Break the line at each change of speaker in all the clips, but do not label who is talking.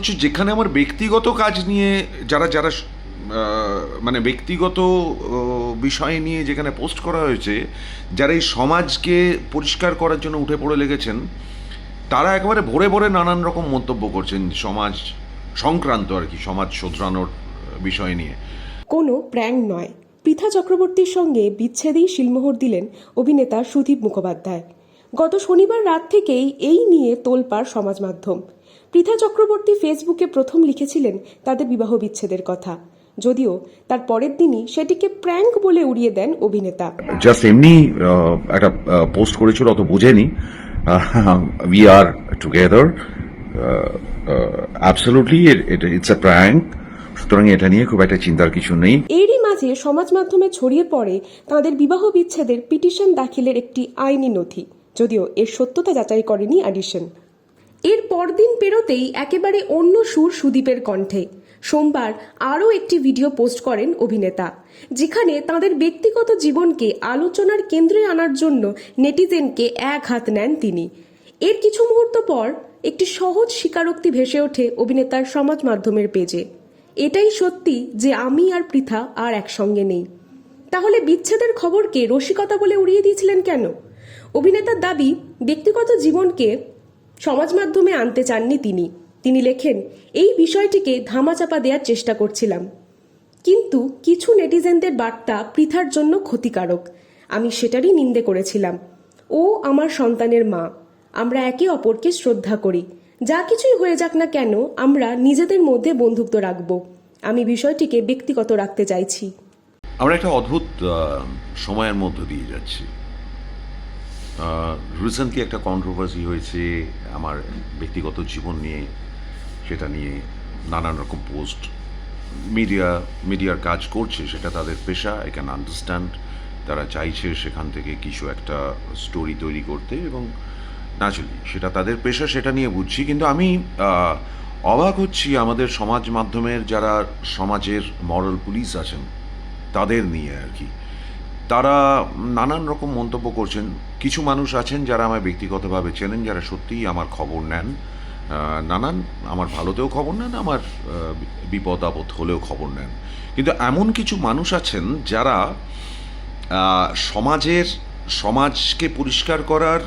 যেখানে আমার ব্যক্তিগত কাজ নিয়ে, যারা যারা মানে ব্যক্তিগত বিষয় নিয়ে যেখানে পোস্ট করা হয়েছে, যারা এই সমাজকে পরিষ্কার করার জন্য উঠে পড়ে লেগেছেন, তারা একেবারে ভরে ভরে নানান রকম মন্তব্য করছেন সমাজ সংক্রান্ত আর কি, সমাজ শোধরানোর বিষয় নিয়ে।
কোনো প্র্যাঙ্ক নয়। পৃথা চক্রবর্তীর সঙ্গে বিচ্ছেদেই শিলমোহর দিলেন অভিনেতা সুদীপ মুখোপাধ্যায়। গত শনিবার রাত থেকেই এই নিয়ে তোলপাড় সমাজ মাধ্যম। পৃথা চক্রবর্তী ফেসবুকে প্রথম লিখেছিলেন তাদের বিবাহ বিচ্ছেদের কথা। যদিও তার পরের দিনই সেটিকে প্র্যাঙ্ক বলে উড়িয়ে দেন অভিনেতা।
জাস্ট এমনি একটা পোস্ট করেছিল অত বুঝেনি। We are together absolutely it's a prank সুতরাং এটা নিয়ে খুব একটা চিন্তার কিছু নেই।
এরই মাঝে সমাজ মাধ্যমে ছড়িয়ে পড়ে তাদের বিবাহ বিচ্ছেদের পিটিশন দাখিলের একটি আইনি নথি। যদিও এর সত্যতা যাচাই করেনি অ্যাডিশন। এর পরদিন পেরোতেই একেবারে অন্য সুর সুদীপের কণ্ঠে। সোমবার আরও একটি ভিডিও পোস্ট করেন অভিনেতা, যেখানে তাদের ব্যক্তিগত জীবনকে আলোচনার কেন্দ্রে আনার জন্য নেটিজেনকে এক হাত নেন তিনি। এর কিছু মুহূর্ত পর একটি সহজ স্বীকারোক্তি ভেসে ওঠে অভিনেতার সমাজ মাধ্যমের পেজে। এটাই সত্যি যে আমি আর পৃথা আর একসঙ্গে নেই। তাহলে বিচ্ছেদের খবরকে রসিকতা বলে উড়িয়ে দিয়েছিলেন কেন? অভিনেতার দাবি, ব্যক্তিগত জীবনকে সমাজ মাধ্যমে আনতে চাননি তিনি। তিনি লেখেন, এই বিষয়টিকে ধামাচাপা দেওয়ার চেষ্টা করছিলাম। কিন্তু কিছু নেটিজেনদের বার্তা পৃথার জন্য ক্ষতিকারক। আমি সেটারই নিন্দে করেছিলাম। ও আমার সন্তানের মা। আমরা একে অপরকে শ্রদ্ধা করি। যা কিছুই হয়ে যাক না কেন, আমরা নিজেদের মধ্যে বন্ধুত্ব রাখব। আমি বিষয়টিকে ব্যক্তিগত রাখতে চাইছি।
আমরা একটা অদ্ভুত সময়ের মধ্য দিয়ে যাচ্ছি। রিসেন্টলি একটা কন্ট্রোভার্সি হয়েছে আমার ব্যক্তিগত জীবন নিয়ে, সেটা নিয়ে নানান রকম পোস্ট মিডিয়া মিডিয়ার কাজ করছে, সেটা তাদের পেশা আই ক্যান আন্ডারস্ট্যান্ড তারা চাইছে সেখান থেকে কিছু একটা স্টোরি তৈরি করতে এবং না ন্যাচুরালি সেটা তাদের পেশা, সেটা নিয়ে বুঝছি, কিন্তু আমি অবাক হচ্ছি আমাদের সমাজ মাধ্যমের যারা সমাজের মরাল পুলিশ আছেন, তাদের নিয়ে আর কি। তারা নানান রকম মন্তব্য করছেন। কিছু মানুষ আছেন যারা আমায় ব্যক্তিগতভাবে চেনেন, যারা সত্যিই আমার খবর নেন। নানান, আমার ভালোতেও খবর নেন, আমার বিপদ আপদ হলেও খবর নেন। কিন্তু এমন কিছু মানুষ আছেন যারা সমাজের, সমাজকে পরিষ্কার করার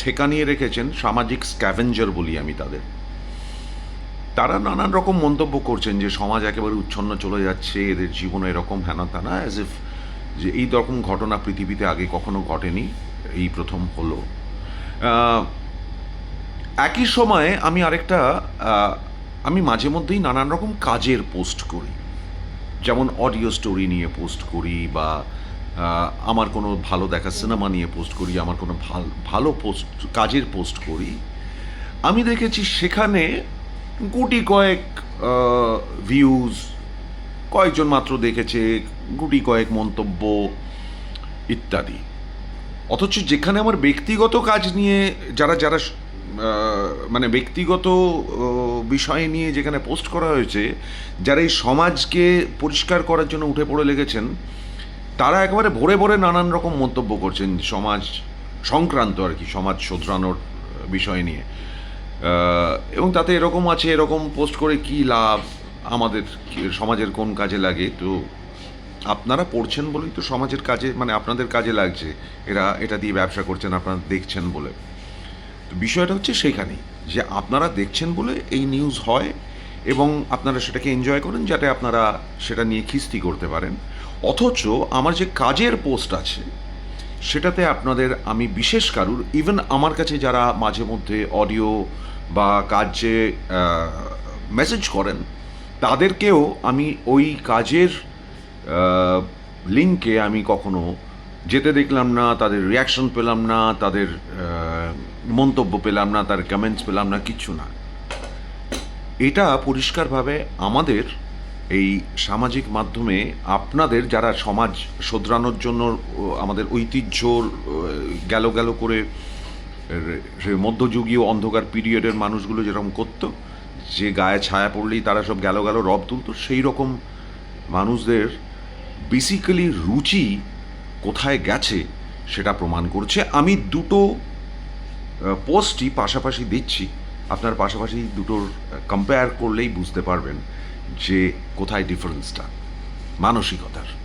ঠেকা নিয়ে রেখেছেন, সামাজিক স্ক্যাভেঞ্জার বলি আমি তাদের। তারা নানান রকম মন্তব্য করছেন যে সমাজ একেবারে উচ্ছন্ন চলে যাচ্ছে, এদের জীবনে এরকম হেনা তেনা অ্যাজ ইফ যে এই রকম ঘটনা পৃথিবীতে আগে কখনো ঘটেনি, এই প্রথম হলো। একই সময়ে আমি আরেকটা আমি মাঝে মধ্যেই নানান রকম কাজের পোস্ট করি। যেমন অডিও স্টোরি নিয়ে পোস্ট করি বা আমার কোনো ভালো দেখা সিনেমা নিয়ে পোস্ট করি, আমার কোনো ভাল- ভালো পোস্ট, কাজের পোস্ট করি। আমি দেখেছি সেখানে গুটি কয়েক ভিউজ কয়েকজন মাত্র দেখেছে, গুটি কয়েক মন্তব্য ইত্যাদি। অথচ যেখানে আমার ব্যক্তিগত কাজ নিয়ে যারা যারা মানে ব্যক্তিগত বিষয় নিয়ে যেখানে পোস্ট করা হয়েছে, যারা এই সমাজকে পরিষ্কার করার জন্য উঠে পড়ে লেগেছেন, তারা একেবারে ভরে ভরে নানান রকম মন্তব্য করছেন সমাজ সংক্রান্ত আর কি, সমাজ শোধরানোর বিষয় নিয়ে। এবং তাতে এরকম আছে, এরকম পোস্ট করে কি লাভ? আমাদের সমাজের কোন কাজে লাগে তো আপনারা পড়ছেন বলেই তো সমাজের কাজে মানে আপনাদের কাজে লাগছে, এরা এটা দিয়ে ব্যবসা করছেন, আপনারা দেখছেন বলে। তো বিষয়টা হচ্ছে সেইখানেই, যে আপনারা দেখছেন বলে এই নিউজ হয় এবং আপনারা সেটাকে এনজয় করেন যাতে আপনারা সেটা নিয়ে খিস্তি করতে পারেন। অথচ আমার যে কাজের পোস্ট আছে, সেটাতে আপনাদের আমি বিশেষ কারুর ইভেন আমার কাছে যারা মাঝে মধ্যে অডিও বা কাজে মেসেজ করেন তাদেরকেও আমি ওই কাজের লিঙ্কে আমি কখনো যেতে দেখলাম না, তাদের রিয়াকশন পেলাম না, তাদের মন্তব্য পেলাম না, তার কমেন্টস পেলাম না, কিচ্ছু না। এটা পরিষ্কারভাবে আমাদের এই সামাজিক মাধ্যমে আপনাদের যারা সমাজ শোধরানোর জন্য আমাদের ঐতিহ্য গেল গেল করে মধ্যযুগীয় অন্ধকার পিরিয়ডের মানুষগুলো যেরকম করতো যে গায়ে ছায়া পড়লেই তারা সব গেল গেল রব তুলতো, সেই রকম মানুষদের বেসিক্যালি রুচি কোথায় গেছে সেটা প্রমাণ করছে। আমি দুটো পোস্টই পাশাপাশি দিচ্ছি। আপনার পাশাপাশি দুটোর কম্পেয়ার করলেই বুঝতে পারবেন যে কোথায় ডিফারেন্সটা মানসিকতার।